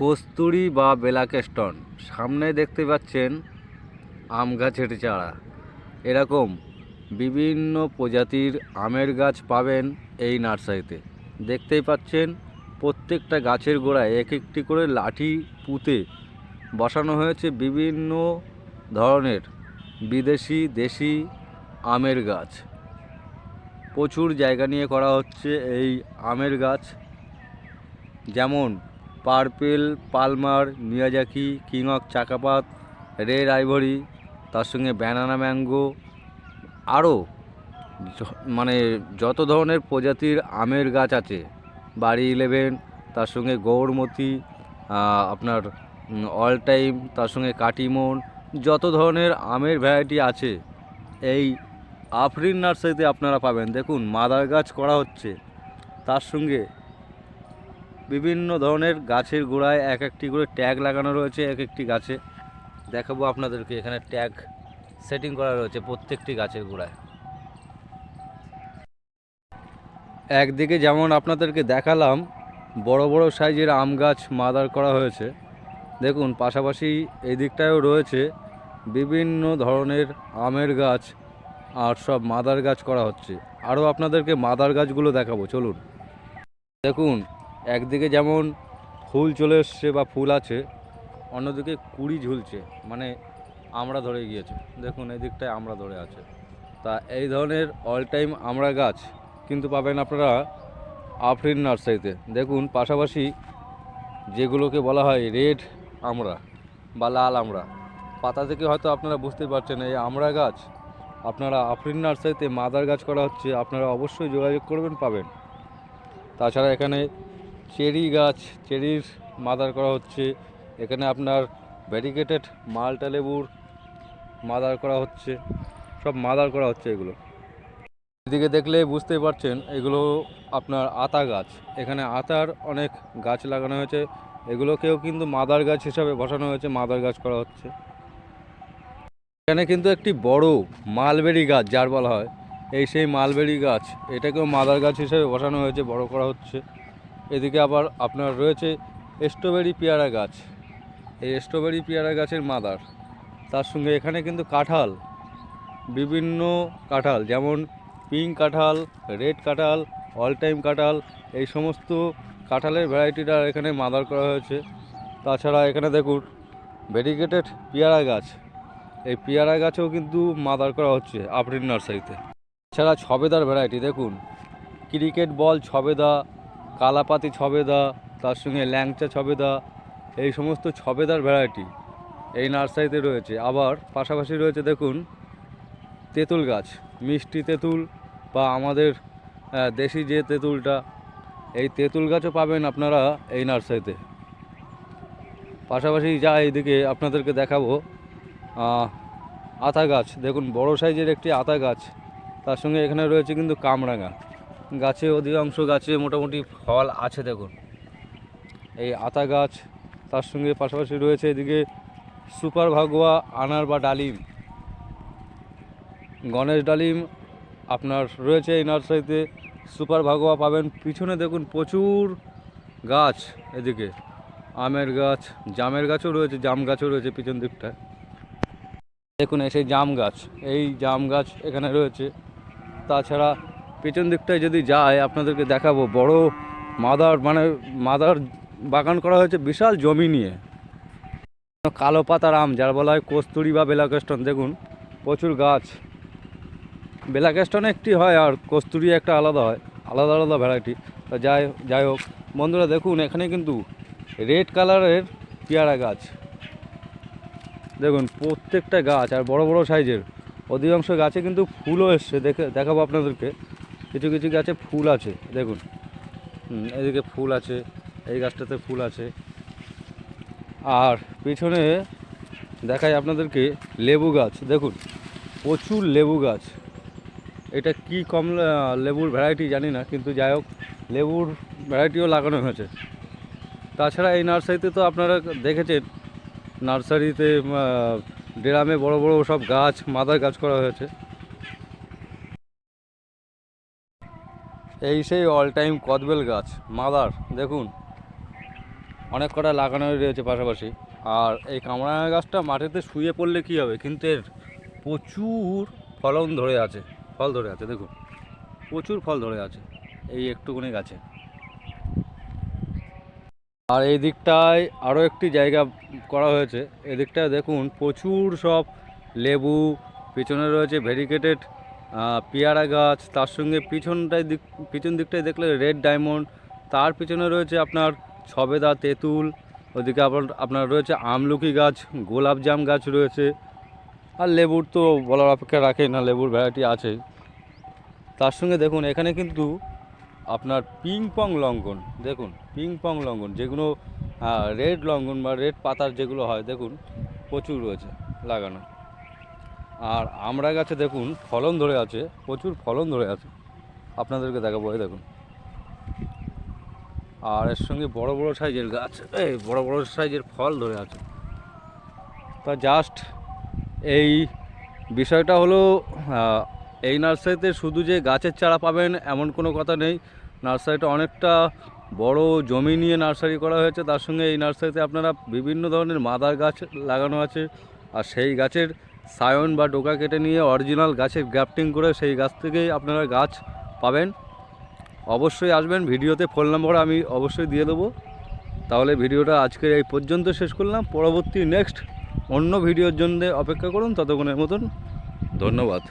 কস্তুরি বা বেলাকেস্টন সামনে দেখতে পাচ্ছেন আম গাছের চারা। এরকম বিভিন্ন প্রজাতির আমের গাছ পাবেন এই নার্সারিতে। দেখতেই পাচ্ছেন প্রত্যেকটা গাছের গোড়ায় এক একটি করে লাঠি পুঁতে বসানো হয়েছে বিভিন্ন ধরনের বিদেশি, দেশি আমের গাছ। প্রচুর জায়গা নিয়ে করা হচ্ছে এই আমের গাছ। যেমন purple, palmer, Miyazaki, king of Chakapat, red ivory, তার সঙ্গে ব্যানানা ম্যাঙ্গো, আরও মানে যত ধরনের প্রজাতির আমের গাছ আছে, বাড়ি ইলেভেন, তার সঙ্গে গৌরমতি আপনার অল টাইম, তার সঙ্গে কাটিমন, যত ধরনের আমের ভ্যারাইটি আছে, এই আফরিন নার্সারিতে আপনারা পাবেন। দেখুন, মাদার গাছ করা হচ্ছে। তার সঙ্গে বিভিন্ন ধরনের গাছের গোড়ায় এক একটি করে ট্যাগ লাগানো রয়েছে এক একটি গাছে। দেখাবো আপনাদেরকে, এখানে ট্যাগ সেটিং করা রয়েছে প্রত্যেকটি গাছের গোড়ায়। একদিকে যেমন আপনাদেরকে দেখালাম, বড় বড় সাইজের আম গাছ মাদার করা হয়েছে। দেখুন, পাশাপাশি এই দিকটায়ও রয়েছে বিভিন্ন ধরনের আমের গাছ আর সব মাদার গাছ করা হচ্ছে। আরও আপনাদেরকে মাদার গাছগুলো দেখাবো, চলুন। দেখুন একদিকে যেমন ফুল চলে এসছে বা ফুল আছে, অন্যদিকে কুড়ি ঝুলছে মানে আমরা ধরে গিয়েছে। দেখুন, এই দিকটায় আমরা ধরে আছে। তা এই ধরনের অল টাইম আমরা গাছ কিন্তু পাবেন আপনারা আফরিন নার্সারিতে। দেখুন, পাশাপাশি যেগুলোকে বলা হয় রেড আমরা বা লাল আমরা। পাতা থেকে হয়তো আপনারা বুঝতে পারছেন, এই আমরা গাছ আপনারা আফরিন নার্সারিতে মাদার গাছ করা হচ্ছে, আপনারা অবশ্যই যোগাযোগ করবেন, পাবেন। তাছাড়া এখানে চেরি গাছ, চেরির মাদার করা হচ্ছে। এখানে আপনার ব্যারিকেটেড মালটা লেবুর মাদার করা হচ্ছে। সব মাদার করা হচ্ছে এগুলো। এদিকে দেখলে বুঝতেই পারছেন, এগুলো আপনার আতা গাছ। এখানে আতার অনেক গাছ লাগানো হয়েছে। এগুলোকেও কিন্তু মাদার গাছ হিসাবে বসানো হয়েছে, মাদার গাছ করা হচ্ছে। এখানে কিন্তু একটি বড় মালবেরি গাছ, যার বলা হয়। এই সেই মালবেরি গাছ, এটাকেও মাদার গাছ হিসেবে বসানো হয়েছে, বড় করা হচ্ছে। এদিকে আবার আপনার রয়েছে স্ট্রবেরি পেয়ারা গাছ। এই স্ট্রবেরি পেয়ারা গাছের মাদার। তার সঙ্গে এখানে কিন্তু কাঁঠাল, বিভিন্ন কাঁঠাল, যেমন পিঙ্ক কাঁঠাল, রেড কাঁঠাল, অল টাইম কাঁঠাল, এই সমস্ত কাঁঠালের ভ্যারাইটিটা এখানে মাদার করা হয়েছে। তাছাড়া এখানে দেখুন ভেরিগেটেড পেয়ারা গাছ। এই পেয়ারা গাছেও কিন্তু মাদার করা হচ্ছে আফরিন নার্সারিতে এছাড়া ছবেদার ভ্যারাইটি দেখুন ক্রিকেট বল ছবেদা কালাপাতি ছবেদা, তার সঙ্গে ল্যাংচা ছবেদা, এই সমস্ত ছবেদার ভ্যারাইটি এই নার্সারিতে রয়েছে। আবার পাশাপাশি রয়েছে দেখুন, তেঁতুল গাছ, মিষ্টি তেঁতুল বা আমাদের দেশি যে তেঁতুলটা, এই তেঁতুল গাছও পাবেন আপনারা এই নার্সারিতে। পাশাপাশি যা এইদিকে আপনাদেরকে দেখাবো আতা গাছ। দেখুন, বড় সাইজের একটি আতা গাছ, তার সঙ্গে এখানে রয়েছে কিন্তু কামরাঙা। গাছে অধিকাংশ গাছে মোটামুটি ফল আছে দেখুন। এই আতা গাছ, তার সঙ্গে পাশাপাশি রয়েছে এদিকে সুপার ভাগোয়া, আনার বা ডালিম। গণেশ ডালিম আপনার রয়েছে এই নার্সারিতে, সুপার ভাগোয়া পাবেন। পিছনে দেখুন প্রচুর গাছ এদিকে। আমের গাছ, জামের গাছও রয়েছে, জাম গাছও রয়েছে পিছন দিকটায়। দেখুন এই সেই জাম গাছ, এই জাম গাছ এখানে রয়েছে। তাছাড়া পেছন দিকটায় যদি যায়, আপনাদেরকে দেখাবো, বড় মাদার মানে মাদার বাগান করা হয়েছে বিশাল জমি নিয়ে। কালো পাতার আম, যার বলা হয় কস্তুরি বা বেলাকেস্টন দেখুন, প্রচুর গাছ। বেলাকেস্টনে একটি হয় আর কস্তুরি একটা আলাদা হয়, আলাদা আলাদা ভ্যারাইটি তা যাই যাই হোক, বন্ধুরা দেখুন, এখানে কিন্তু রেড কালারের পেয়ারা গাছ। দেখুন, প্রত্যেকটা গাছ, আর বড় বড় সাইজের অধিকাংশ গাছে কিন্তু ফুলও এসছে, দেখে, দেখাবো আপনাদেরকে। কিছু কিছু গাছে ফুল আছে, দেখুন। এদিকে ফুল আছে, এই গাছটাতে ফুল আছে। আর পিছনে দেখাই আপনাদেরকে লেবু গাছ, দেখুন, প্রচুর লেবু গাছ। এটা কি কমলা, লেবুর ভ্যারাইটি জানি না, কিন্তু যাই হোক, লেবুর ভ্যারাইটিও লাগানো হয়েছে। তাছাড়া এই নার্সারিতে তো আপনারা দেখেছেন, নার্সারিতে ড্রামে বড় বড় সব গাছ, মাদার গাছ করা হয়েছে। এই সেই অল টাইম কদবেল গাছ, মাদার, দেখুন। অনেক কটা লাগানো রয়েছে পাশাপাশি। আর এই কামরাঙা গাছটা মাটিতে শুয়ে পড়লে কী হবে? কিন্তু এর প্রচুর ফলন ধরে আছে, ফল ধরে আছে, দেখুন। প্রচুর ফল ধরে আছে এই একটুকুনি গাছে। আর এই দিকটায় আরও একটি জায়গা করা হয়েছে। এদিকটায় দেখুন প্রচুর সব লেবু, পিছনে রয়েছে ভেরিকেটেড পেয়ারা গাছ, তার সঙ্গে পিছনটায় দিক, পিছন দিকটায় দেখলে রেড ডায়মন্ড তার পিছনে রয়েছে আপনার ছবেদা তেঁতুল, ওদিকে আবার আপনার রয়েছে আমলকি গাছ, গোলাপ জাম গাছ রয়েছে, আর লেবুর তো বলার অপেক্ষা রাখেই না, লেবুর ভ্যারাইটি আছে তার সঙ্গে দেখুন, এখানে কিন্তু আপনার পিং পং লঙ্ঘন, দেখুন পিং পং লঙ্ঘন, যেগুলো রেড লঙ্ঘন বা রেড পাতার যেগুলো হয়, দেখুন, প্রচুর রয়েছে লাগানো। আর আমরা গাছে দেখুন ফলন ধরে আছে, প্রচুর ফলন ধরে আছে। আপনাদেরকে দেখাবো, এই দেখুন। আর এর সঙ্গে বড় বড় সাইজের গাছ, এই বড় বড় সাইজের ফল ধরে আছে। তা জাস্ট এই বিষয়টা হলো এই নার্সারিতে শুধু যে গাছের চারা পাবেন এমন কোনো কথা নেই। নার্সারিটা অনেকটা বড় জমি নিয়ে নার্সারি করা হয়েছে, তার সঙ্গে এই নার্সারিতে আপনারা বিভিন্ন ধরনের মাদার গাছ লাগানো আছে। আর সেই গাছের সায়ন বা ডোকা কেটে নিয়ে অরিজিনাল গাছের গ্রাফটিং করে সেই গাছ থেকেই আপনারা গাছ পাবেন। অবশ্যই আসবেন, ভিডিওতে ফোন নম্বর আমি অবশ্যই দিয়ে দেবো। তাহলে ভিডিওটা আজকে এই পর্যন্ত শেষ করলাম। পরবর্তী নেক্সট অন্য ভিডিওর জন্য অপেক্ষা করুন, ততক্ষণের মতন ধন্যবাদ।